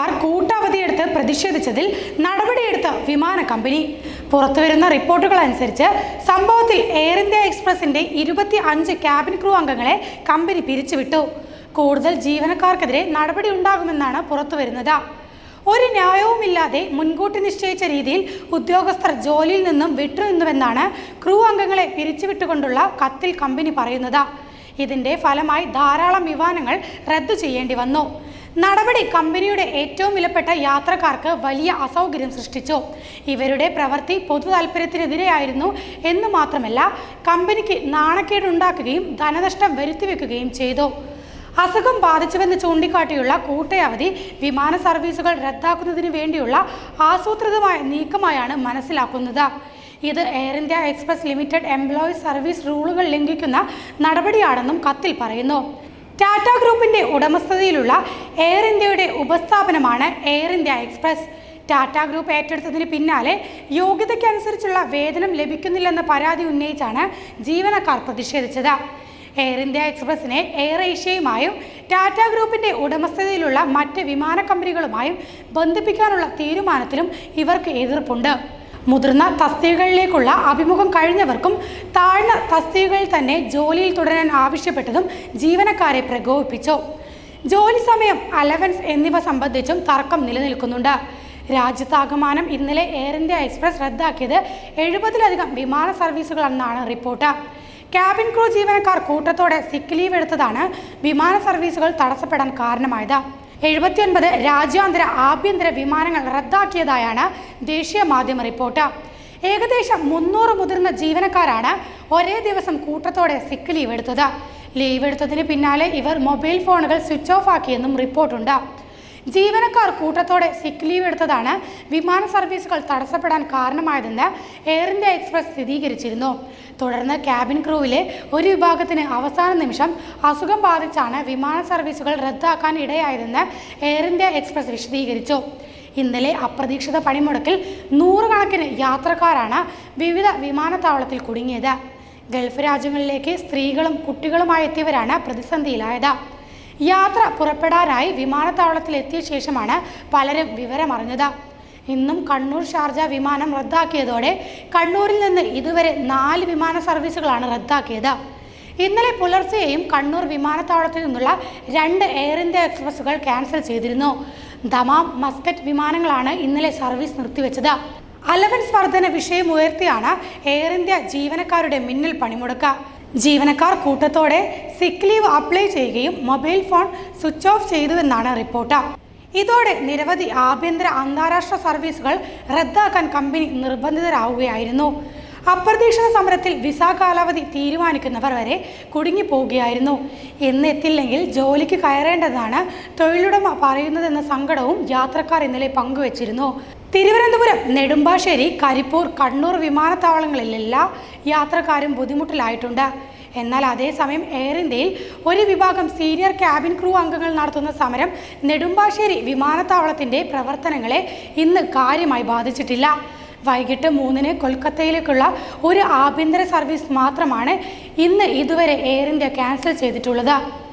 ജീവനക്കാർ കൂട്ടവധിയെടുത്ത് പ്രതിഷേധിച്ചതിൽ നടപടിയെടുത്ത വിമാന കമ്പനി. പുറത്തുവരുന്ന റിപ്പോർട്ടുകൾ അനുസരിച്ച് സംഭവത്തിൽ എയർ ഇന്ത്യ എക്സ്പ്രസിന്റെ ഇരുപത്തി അഞ്ച് ക്യാബിൻ ക്രൂ അംഗങ്ങളെ കമ്പനി പിരിച്ചുവിട്ടു. കൂടുതൽ ജീവനക്കാർക്കെതിരെ നടപടി ഉണ്ടാകുമെന്നാണ് പുറത്തുവരുന്നത്. ഒരു ന്യായവുമില്ലാതെ മുൻകൂട്ടി നിശ്ചയിച്ച രീതിയിൽ ഉദ്യോഗസ്ഥർ ജോലിയിൽ നിന്നും വിട്ടുനിന്നുവെന്നാണ് ക്രൂ അംഗങ്ങളെ പിരിച്ചുവിട്ടുകൊണ്ടുള്ള കത്തിൽ കമ്പനി പറയുന്നത്. ഇതിന്റെ ഫലമായി ധാരാളം വിമാനങ്ങൾ റദ്ദു ചെയ്യേണ്ടി വന്നു. നടപടി കമ്പനിയുടെ ഏറ്റവും വിലപ്പെട്ട യാത്രക്കാർക്ക് വലിയ അസൗകര്യം സൃഷ്ടിച്ചു. ഇവരുടെ പ്രവൃത്തി പൊതു താല്പര്യത്തിനെതിരെയായിരുന്നു എന്ന് മാത്രമല്ല കമ്പനിക്ക് നാണക്കേടുണ്ടാക്കുകയും ധനനഷ്ടം വരുത്തിവെക്കുകയും ചെയ്തു. അസുഖം ബാധിച്ചുവെന്ന് ചൂണ്ടിക്കാട്ടിയുള്ള കൂട്ടയവധി വിമാന സർവീസുകൾ റദ്ദാക്കുന്നതിന് വേണ്ടിയുള്ള ആസൂത്രിതമായ നീക്കമായാണ് മനസ്സിലാക്കുന്നത്. ഇത് Air India Express Limited employees service റൂളുകൾ ലംഘിക്കുന്ന നടപടിയാണെന്നും കത്തിൽ പറയുന്നു. ടാറ്റ ഗ്രൂപ്പിന്റെ ഉടമസ്ഥതയിലുള്ള എയർ ഇന്ത്യയുടെ ഉപസ്ഥാപനമാണ് Air India Express. Tata group ഏറ്റെടുത്തതിന് പിന്നാലെ യോഗ്യതയ്ക്കനുസരിച്ചുള്ള വേതനം ലഭിക്കുന്നില്ലെന്ന പരാതി ഉന്നയിച്ചാണ് ജീവനക്കാർ പ്രതിഷേധിച്ചത്. എയർ ഇന്ത്യ എക്സ്പ്രസിനെ എയർ ഏഷ്യയുമായും ടാറ്റ ഗ്രൂപ്പിന്റെ ഉടമസ്ഥതയിലുള്ള മറ്റ് വിമാന കമ്പനികളുമായും ബന്ധിപ്പിക്കാനുള്ള തീരുമാനത്തിലും ഇവർക്ക് എതിർപ്പുണ്ട്. മുതിർന്ന തസ്തികകളിലേക്കുള്ള അഭിമുഖം കഴിഞ്ഞവർക്കും താഴ്ന്ന തസ്തികകളിൽ തന്നെ ജോലിയിൽ തുടരാൻ ആവശ്യപ്പെട്ടതും ജീവനക്കാരെ പ്രകോപിപ്പിച്ചു. ജോലി സമയം അലവൻസ് എന്നിവ സംബന്ധിച്ചും തർക്കം നിലനിൽക്കുന്നുണ്ട്. രാജ്യത്താകമാനം ഇന്നലെ എയർ ഇന്ത്യ എക്സ്പ്രസ് റദ്ദാക്കിയത് എഴുപതിലധികം വിമാന സർവീസുകളെന്നാണ് റിപ്പോർട്ട്. ക്യാബിൻ ക്രൂ ജീവനക്കാർ കൂട്ടത്തോടെ സിക്ക് ലീവ് എടുത്തതാണ് വിമാന സർവീസുകൾ തടസ്സപ്പെടാൻ കാരണമായത്. എഴുപത്തിയൊൻപത് രാജ്യാന്തര ആഭ്യന്തര വിമാനങ്ങൾ റദ്ദാക്കിയതായാണ് ദേശീയ മാധ്യമ റിപ്പോർട്ട്. ഏകദേശം മുന്നൂറ് മുതിർന്ന ജീവനക്കാരാണ് ഒരേ ദിവസം കൂട്ടത്തോടെ സിക്ക് ലീവ് എടുത്തത്. ലീവ് എടുത്തതിന് പിന്നാലെ ഇവർ മൊബൈൽ ഫോണുകൾ സ്വിച്ച് ഓഫ് ആക്കിയെന്നും റിപ്പോർട്ടുണ്ട്. ജീവനക്കാർ കൂട്ടത്തോടെ സിക്ക് ലീവ് എടുത്തതാണ്. വിമാന സർവീസുകൾ തടസ്സപ്പെടാൻ കാരണമായതെന്ന് എയർ ഇന്ത്യ എക്സ്പ്രസ് സ്ഥിരീകരിച്ചിരുന്നു. തുടർന്ന് ക്യാബിൻ ക്രൂവിലെ ഒരു വിഭാഗത്തിന് അവസാന നിമിഷം അസുഖം ബാധിച്ചാണ് വിമാന സർവീസുകൾ റദ്ദാക്കാൻ ഇടയായതെന്ന് എയർ ഇന്ത്യ എക്സ്പ്രസ് വിശദീകരിച്ചു. ഇന്നലെ അപ്രതീക്ഷിത പണിമുടക്കിൽ നൂറുകണക്കിന് യാത്രക്കാരാണ് വിവിധ വിമാനത്താവളത്തിൽ കുടുങ്ങിയത്. ഗൾഫ് രാജ്യങ്ങളിലേക്ക് സ്ത്രീകളും കുട്ടികളുമായി എത്തിയവരാണ് പ്രതിസന്ധിയിലായത്. യാത്ര പുറപ്പെടാനായി വിമാനത്താവളത്തിൽ എത്തിയ ശേഷമാണ് പലരും വിവരമറിഞ്ഞത്. ഇന്നും കണ്ണൂർ ഷാർജ വിമാനം റദ്ദാക്കിയതോടെ കണ്ണൂരിൽ നിന്ന് ഇതുവരെ നാല് വിമാന സർവീസുകളാണ് റദ്ദാക്കിയത്. ഇന്നലെ പുലർച്ചെയും കണ്ണൂർ വിമാനത്താവളത്തിൽ നിന്നുള്ള രണ്ട് എയർ ഇന്ത്യ എക്സ്പ്രസ്സുകൾ ക്യാൻസൽ ചെയ്തിരുന്നു. ദമാം മസ്കറ്റ് വിമാനങ്ങളാണ് ഇന്നലെ സർവീസ് നിർത്തിവെച്ചത്. അലവൻസ് വർധന വിഷയം ഉയർത്തിയാണ് എയർ ഇന്ത്യ ജീവനക്കാരുടെ മിന്നൽ പണിമുടക്ക്. ജീവനക്കാർ കൂട്ടത്തോടെ സിക്ക് ലീവ് അപ്ലൈ ചെയ്യുകയും മൊബൈൽ ഫോൺ സ്വിച്ച് ഓഫ് ചെയ്തുവെന്നാണ് റിപ്പോർട്ട്. ഇതോടെ നിരവധി ആഭ്യന്തര അന്താരാഷ്ട്ര സർവീസുകൾ റദ്ദാക്കാൻ കമ്പനി നിർബന്ധിതരാവുകയായിരുന്നു. അപ്രതീക്ഷിത സമരത്തിൽ വിസ കാലാവധി തീരുമാനിക്കുന്നവർ വരെ കുടുങ്ങിപ്പോവുകയായിരുന്നു. എന്നെത്തില്ലെങ്കിൽ ജോലിക്ക് കയറേണ്ടതാണ് തൊഴിലുടമ പറയുന്നതെന്ന സങ്കടവും യാത്രക്കാർ ഇന്നലെ പങ്കുവച്ചിരുന്നു. തിരുവനന്തപുരം നെടുമ്പാശ്ശേരി കരിപ്പൂർ കണ്ണൂർ വിമാനത്താവളങ്ങളിലെല്ലാ യാത്രക്കാരും ബുദ്ധിമുട്ടിലായിട്ടുണ്ട്. എന്നാൽ അതേസമയം എയർ ഇന്ത്യയിൽ ഒരു വിഭാഗം സീനിയർ ക്യാബിൻ ക്രൂ അംഗങ്ങൾ നടത്തുന്ന സമരം നെടുമ്പാശ്ശേരി വിമാനത്താവളത്തിന്റെ പ്രവർത്തനങ്ങളെ ഇന്ന് കാര്യമായി ബാധിച്ചിട്ടില്ല. വൈകിട്ട് മൂന്നിന് കൊൽക്കത്തയിലേക്കുള്ള ഒരു ആഭ്യന്തര സർവീസ് മാത്രമാണ് ഇന്ന് ഇതുവരെ എയർ ഇന്ത്യ ക്യാൻസൽ ചെയ്തിട്ടുള്ളത്.